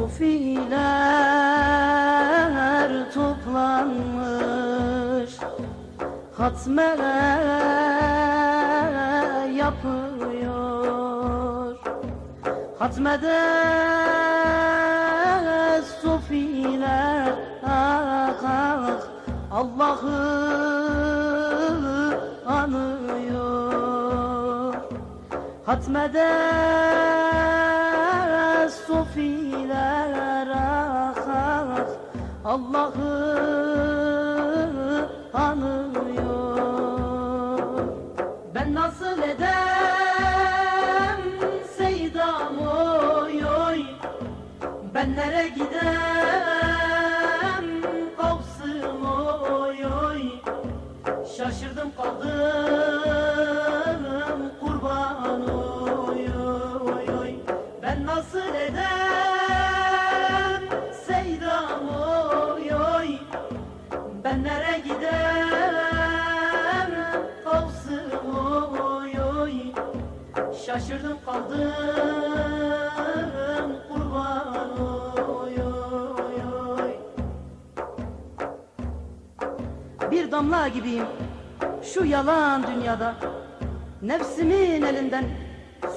Sofiler toplanmış Hatmele yapıyor Hatmede Sofiler ah, ah, Allah'ı anıyor. Hatmede sofiler ah, ah, Allah'ı anıyor Ben nasıl edem Seydam oy oy. Ben nere gidem Şaşırdım kaldım kurban oy oy oy. Bir damla gibiyim şu yalan dünyada. Nefsimin elinden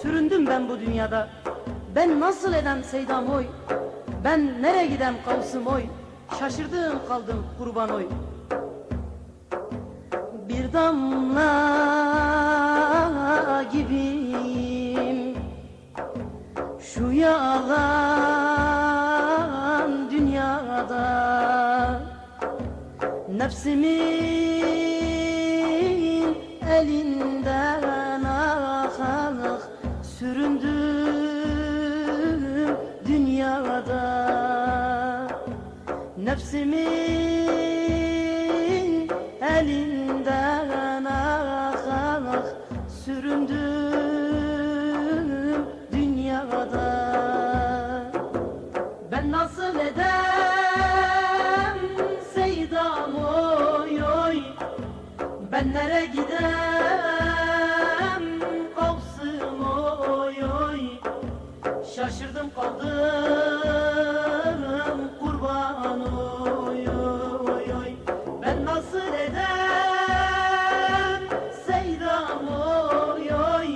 süründüm ben bu dünyada. Ben nasıl edem seydam oy? Ben nereye gidem kavsım oy? Şaşırdım kaldım kurban oy. Bir damla Şu yalan dünyada Nefsimin elinden ah ah süründüm dünyada. Nefsimin elinden ah ah süründüm nasıl edem? Seydam oy oy. Ben nere gidem? Kavsım oy oy. Şaşırdım kaldım kurban oy oy oy. Ben nasıl edem? Seydam oy oy.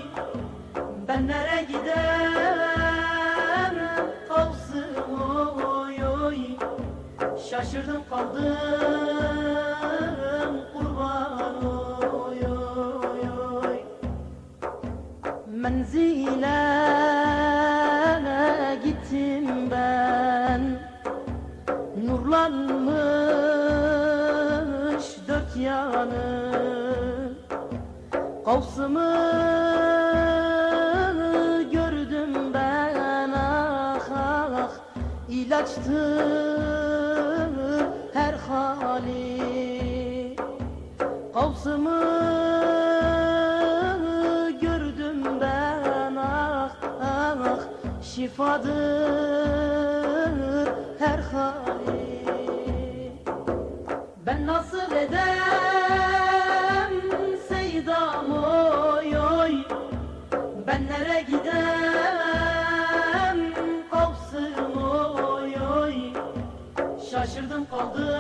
Ben nere gidem Şaşırdım kaldım kurban oy oy oy. Menzile gittim ben. Nurlanmış dört yanı. Kavsımı gördüm ben. Ah ah ilaçtı her hali. Kavsımı gördüm ben ah ah şifadır her hali. Ben nasıl edem Seydam oy oy. Ben nere gidem Kavsım Şaşırdım kaldım